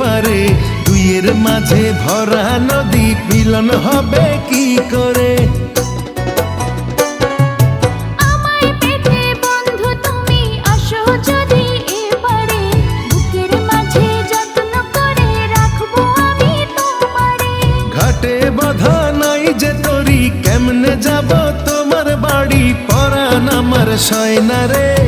পারে দুইয়ের মাঝে ভরা নদী মিলন হবে কি করে? আমি বাধা নাই যে তরি কেমনে যাব তোমার বাড়ি? পরান আমার সয়না রে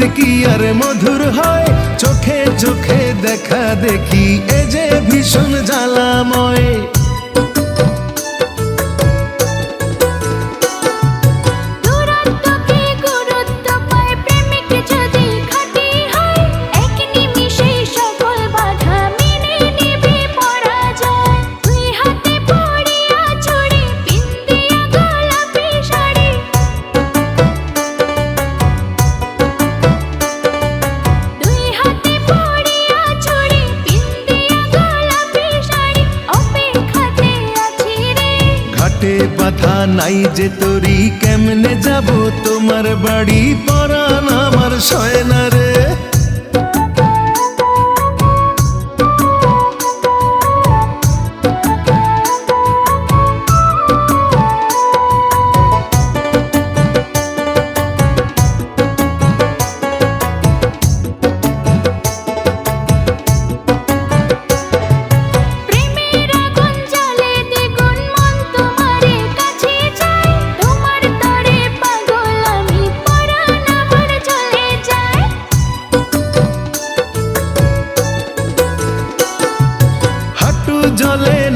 পীড়িত কি আর মধুর হয়? চোখে চোখে দেখা দেখি এ যে ভীষণ জ্বালাময়। বাধা নাই যে তোরি কেমনে যাব তোমার বাড়ি পরান আমার সয়না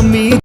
আমি